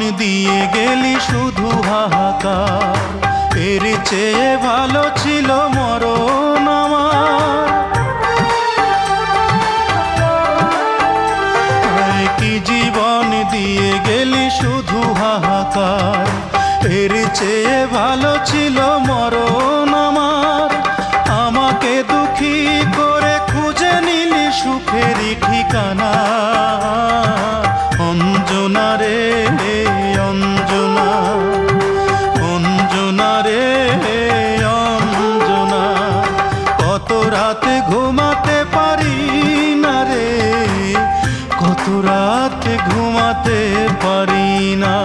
দিয়ে গেলি শুধু হাহাকার। এর চেয়ে ভালো ছিল মরণ আমার। কি জীবন দিয়ে গেলি শুধু হাহাকার। এর চেয়ে ভালো ছিল মরণ আমার। আমাকে দুঃখী করে খুঁজে নিলি সুখেরই ঠিকানা। রে অঞ্জনা। কত রাতে ঘুমাতে পারি না রে। কত রাতে ঘুমাতে পারি না।